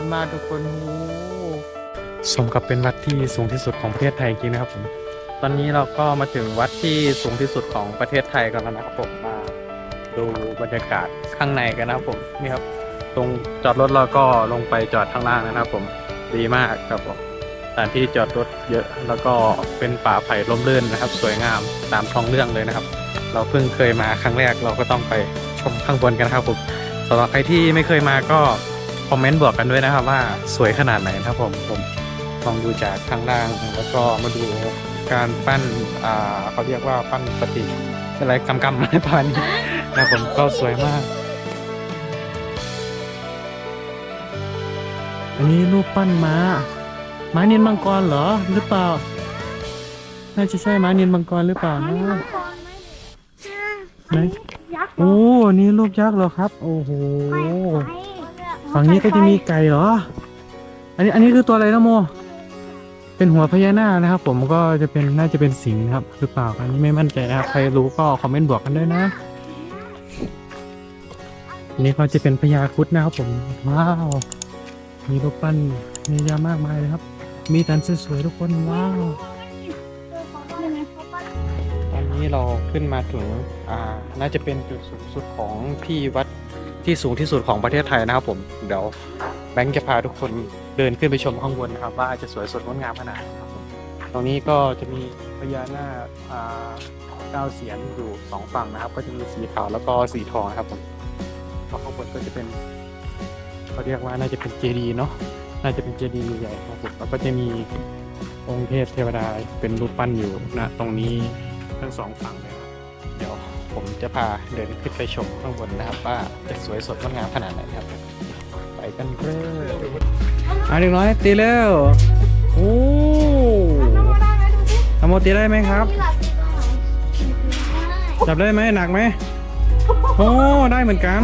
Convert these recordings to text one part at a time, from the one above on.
านมากทุกคนโอ้สมกับเป็นวัดที่สูงที่สุดของประเทศไทยจริงนะครับผม ตอนนี้เราก็มาถึงวัดที่สูงที่สุดของประเทศไทยกันแล้วนะครับผมมาดูบรรยากาศข้างในกันนะครับผมนี่ครับ ตรงจอดรถเราก็ลงไปจอดข้างล่างนะครับผมดีมากครับผมสถานที่จอดรถเยอะแล้วก็เป็นป่าไผ่ร่มรื่นนะครับ สวยงามตามท้องเรื่องเลยนะครับ เราเพิ่งเคยมาครั้งแรกเราก็ต้องไปชมข้างบนกันนะครับผมสำหรับใครที่ไม่เคยมาก็ คอมเมนต์บอกกันด้วยนะครับว่าสวยขนาดไหนนะครับผมผมลองดูจากข้างล่างแล้วก็มาดูการปั้นอ่าเขาเรียกว่าปั้นปฏิอะไรกำกำอะไรประมาณนี้นะครับผมก็สวยมาก อันนี้รูปปั้นม้าม้าเนียนมังกรเหรอหรือเปล่า น่าจะใช่ม้าเนียนมังกรหรือเปล่านะไหนยักษ์โอ้นี่รูปยักษ์เหรอครับ โอ้โห ฝั่งนี้ก็จะมีไก่เหรอ อันนี้อันนี้คือตัวอะไรนะโม เป็นหัวพญานาคนะครับ ผมก็จะเป็นน่าจะเป็นสิงห์นะครับ หรือเปล่าอันนี้ไม่มั่นใจนะครับ ใครรู้ก็คอมเมนต์บอกกันด้วยนะ อันนี้ก็จะเป็นพญาครุดนะครับ ผม ว้าว มีรูปปั้นมียามากมายเลยครับ มีตันสวยๆทุกคน ว้าวตอนนี้เราขึ้นมาถึง อ่า น่าจะเป็นจุดสูงสุดของที่วัด ที่สูงที่สุดของประเทศไทยนะครับผมเดี๋ยวแบงค์จะพาทุกคนเดินขึ้นไปชมข้างบนนะครับ ว่าจะสวยสดงดงามขนาดไหนครับผมตรงนี้ก็จะมีพญานาคอ่าเก้าเสียนอยู่สองฝั่งนะครับ ก็จะมีสีขาวแล้วก็สีทองนะครับผมแล้วข้างบนก็จะเป็นเขาเรียกว่าน่าจะเป็นเจดีย์เนาะน่าจะเป็นเจดีย์ใหญ่ครับผมแล้วก็จะมีองค์เทพเทวดาเป็นรูปปั้นอยู่ณตรงนี้ทั้งสองฝั่งเลยครับเดี๋ยว ผมจะพาเดินขึ้นไปชมข้างบนนะครับ ว่าจะสวยสดงดงามขนาดไหนครับ ไปกันเลยอะเด็กน้อยตีเร็วโอ้ทำโมตีได้ไหมครับ จับได้ไหมหนักไหมโอ้ได้เหมือนกัน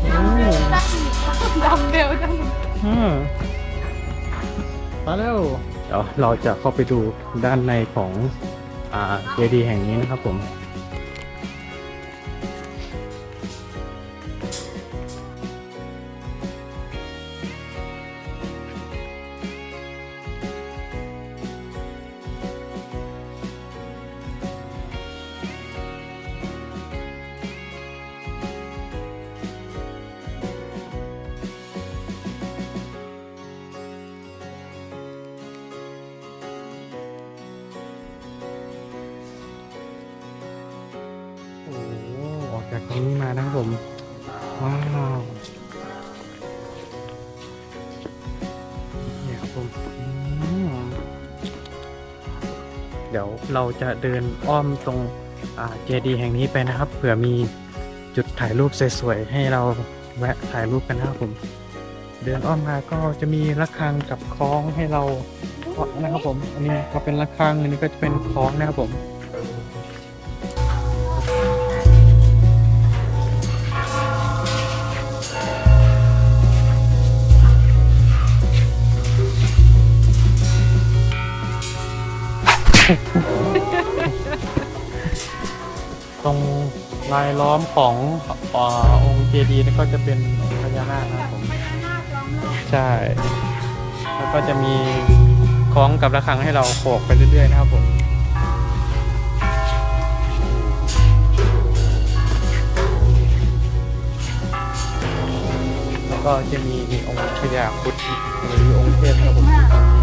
โอ้ดำเบลจังอ่ามาเร็วเดี๋ยวเราจะเข้าไปดูด้านในของอ่าเจดีย์แห่งนี้นะครับผม นี้มานะครับผม ว้าวเนี่ยครับผมเดี๋ยวเราจะเดินอ้อมตรงเจดีย์แห่งนี้ไปนะครับ เผื่อมีจุดถ่ายรูปสวยๆ ให้เราแวะถ่ายรูปกันนะครับผม เดินอ้อมมาก็จะมีระฆังกับคล้องให้เราเนะครับผม อันนี้ก็เป็นระฆังอันนี้ก็จะเป็นคล้องนะครับผม ตรงลายล้อมของอาองค์เจดีย์นี่ก็จะเป็นพญานาคนะครับผมใช่ แล้วก็จะมีคล้องกับระฆังให้เราโขกไปเรื่อยๆนะครับผมแล้วก็จะมีองค์พญาครุฑหรือองค์เทพนะครับผม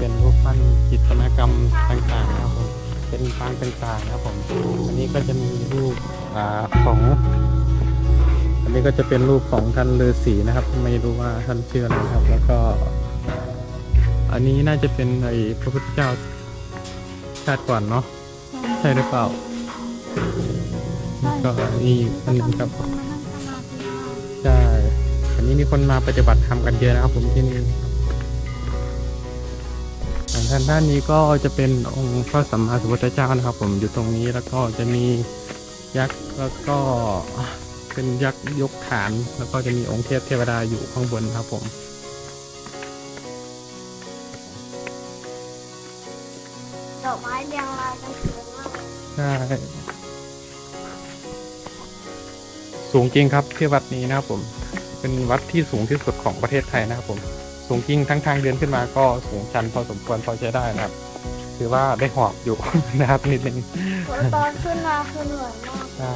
เป็นรูปปั้นจิตรกรรมต่างๆนะครับผมเป็นปางต่างๆนะครับผมอันนี้ก็จะมีรูปอ่าของ อันนี้ก็จะเป็นรูปของท่านฤาษีนะครับ ไม่รู้ว่าท่านชื่ออะไรนะครับ แล้วก็ อันนี้น่าจะเป็นไอ้พระพุทธเจ้าชาติก่อนเนาะใช่หรือเปล่าก็นี่อันนึงครับใช่อันนี้มีคนมาปฏิบัติธรรมกันเยอะนะครับผมที่นี่ ทางด้านนี้ก็จะเป็นองค์พระสัมมาสัมพุทธเจ้านะครับ ผมอยู่ตรงนี้แล้วก็จะมียักษ์แล้วก็เป็นยักษ์ยกฐาน แล้วก็จะมีองค์เทพเทวดาอยู่ข้างบนครับผมดอกไม้เรียงรายกันสวยมากใช่สูงจริงครับที่วัดนี้นะครับผม เป็นวัดที่สูงที่สุดของประเทศไทยนะครับผม สูงจริงทั้งทางเดินขึ้นมาก็สูงชันพอสมควรพอใช้ได้นะครับถือว่าได้หอบอยู่ นะครับนิดนึงตอนขึ้นมาคือเหนื่อยมากใช่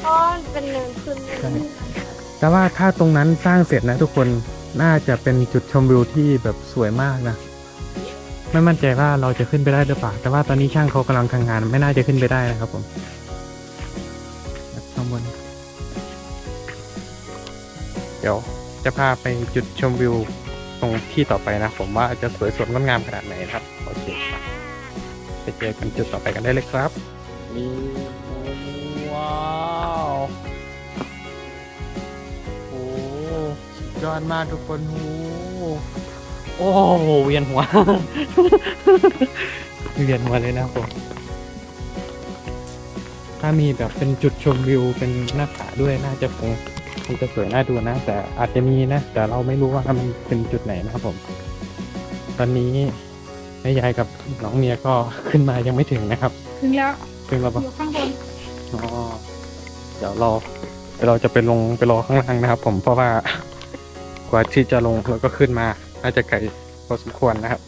เพราะมันเป็นเนินขึ้นเลยใช่แต่ว่าถ้าตรงนั้นสร้างเสร็จนะทุกคนน่าจะเป็นจุดชมวิวที่แบบสวยมากนะไม่มั่นใจว่าเราจะขึ้นไปได้หรือเปล่าแต่ว่าตอนนี้ช่างเขากำลังทำงาน ไม่น่าจะขึ้นไปได้นะครับผมข้างบนเดี๋ยวจะพาไปจุดชมวิว ตรงที่ต่อไปนะ ผมว่าจะสวยสดงดงามขนาดไหนนะครับโอเคไปเจอกันจุดต่อไปกันได้เลยครับนี่ว้าวโอ้สุดยอดมากทุกคนโอ้โอ้โหเวียนหัว เวียนหัวเลยนะครับผมถ้ามีแบบเป็นจุดชมวิวเป็นหน้าผาด้วยน่าจะคง คงจะสวยน่าดูนะ แต่อาจจะมีนะ แต่เราไม่รู้ว่ามันเป็นจุดไหนนะครับผม ตอนนี้แม่ยายกับน้องเมียก็ขึ้นมายังไม่ถึงนะครับ ถึงแล้วถึงแล้วปะอยู่ข้างบนอ๋อเดี๋ยวเราเดี๋ยวเราจะไปลงไปรอข้างล่างนะครับ ผมเพราะว่ากว่าที่จะลงแล้วก็ขึ้นมาน่าจะไกลพอสมควรนะครับ